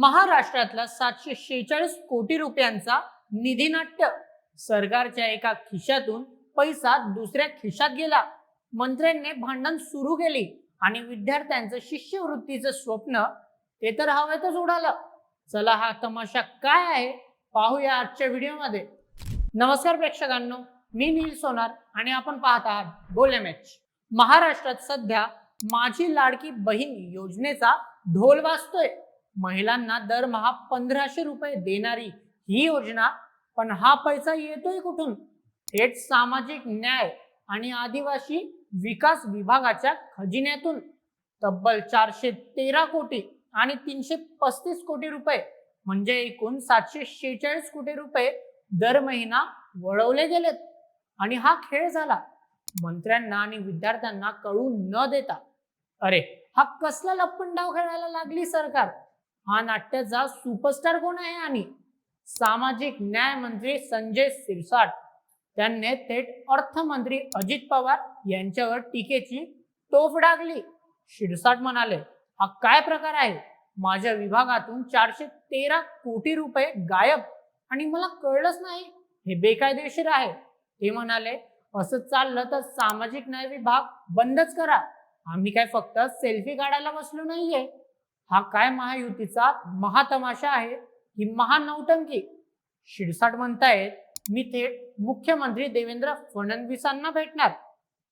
महाराष्ट्रातला सातशे शेहेचाळीस कोटी रुपयांचा निधी नाट्य सरकारच्या एका खिशातून पैसा दुसऱ्या खिशात गेला. मंत्र्यांनी भांडण सुरू केली आणि विद्यार्थ्यांचं शिष्यवृत्तीचं स्वप्न ते तर हवेतच उडालं. चला हा तमाशा काय आहे पाहूया आजच्या व्हिडिओमध्ये. नमस्कार प्रेक्षकांनो मी नील सोनार आणि आपण पाहत आहात बोले मॅच महाराष्ट्रात सध्या माझी लाडकी बहीण योजनेचा ढोल वाजतोय. महिलांना दरमहा पंधराशे रुपये देणारी ही योजना पण हा पैसा येतोय कुठून? थेट सामाजिक न्याय आणि आदिवासी विकास विभागाच्या खजिन्यातून. तब्बल चारशे तेरा कोटी आणि तीनशे पस्तीस कोटी रुपये म्हणजे एकूण सातशे शेहेचाळीस कोटी रुपये दर महिना वळवले गेलेत. आणि हा खेळ झाला. मंत्र्यांना आणि विद्यार्थ्यांना कळू न देता. अरे हा कसला लपंडाव खेळायला लागली सरकार? हा नाट्याचा सुपरस्टार कोण आहे आणि? सामाजिक न्याय मंत्री संजय सिरसाट त्यांनी थेट अर्थमंत्री अजित पवार यांच्यावर टीकेची तोफ डागली. शिरसाट म्हणाले हा काय प्रकार आहे? माझ्या विभागातून चारशे तेरा कोटी रुपये गायब आणि मला कळलंच नाही. हे बेकायदेशीर आहे. ते म्हणाले असं चाललं तर सामाजिक न्याय विभाग बंदच करा. आम्ही काय फक्त सेल्फी काढायला बसलो नाहीये. हा काय महायुतीचा महातमाशा आहे? ही महानौटंकी शिरसाट म्हणतायत मी थेट मुख्यमंत्री देवेंद्र फडणवीसांना भेटणार.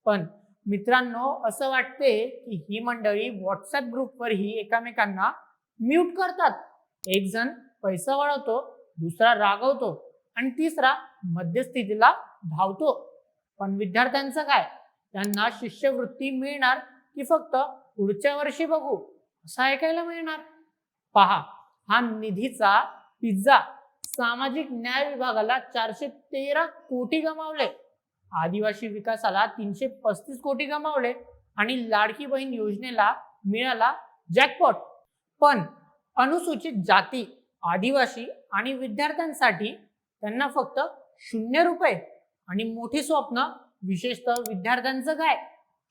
पण मित्रांनो असं वाटते की ही मंडळी व्हॉट्सअप ग्रुपवर ही एकमेकांना म्यूट करतात. एक जण पैसा वळवतो दुसरा रागवतो आणि तिसरा मध्यस्थितीला धावतो. पण विद्यार्थ्यांचं काय? त्यांना शिष्यवृत्ती मिळणार की फक्त पुढच्या वर्षी बघू? असं ऐकायला मिळणार? पहा हा निधीचा पिझ्झा सामाजिक न्याय विभागाला चारशे तेरा कोटी गमावले. आदिवासी विकासाला तीनशे पस्तीस कोटी गमावले आणि लाडकी बहीण योजनेला मिळाला जॅकपॉट. पण अनुसूचित जाती आदिवासी आणि विद्यार्थ्यांसाठी त्यांना फक्त शून्य रुपये आणि मोठी स्वप्न विशेषतः विद्यार्थ्यांचं काय?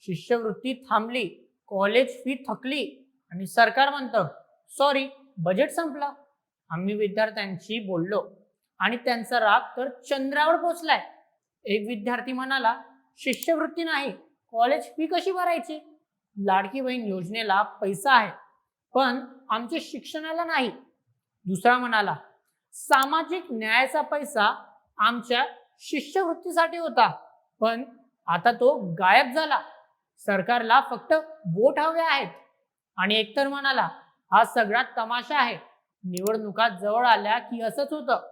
शिष्यवृत्ती थांबली कॉलेज फी थकली आणि सरकार म्हणतं सॉरी बजेट संपला. आम्ही विद्यार्थ्यांशी बोललो आणि त्यांचा राग तर चंद्रावर पोचलाय. एक विद्यार्थी म्हणाला शिष्यवृत्ती नाही कॉलेज फी कशी भरायची? लाडकी बहीण योजनेला पैसा आहे पण आमच्या शिक्षणाला नाही. दुसरा म्हणाला सामाजिक न्यायाचा पैसा आमच्या शिष्यवृत्तीसाठी होता पण आता तो गायब झाला. सरकारला फक्त वोट हवे आहेत. आणि एकतर म्हणाला हा सगळा तमाशा आहे. निवडणुका जवळ आल्या की असंच होतं.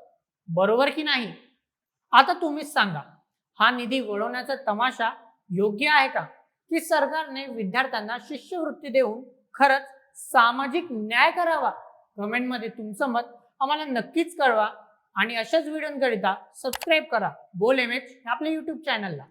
बरोबर की नाही? आता तुम्हीच सांगा हा निधी वळवण्याचा तमाशा योग्य आहे का? की सरकारने विद्यार्थ्यांना शिष्यवृत्ती देऊन खरंच सामाजिक न्याय करावा? कमेंटमध्ये तुमचं मत आम्हाला नक्कीच कळवा आणि अशाच व्हिडिओंकरिता सबस्क्राईब करा. बोल एम एच आपल्या युट्यूब चॅनलला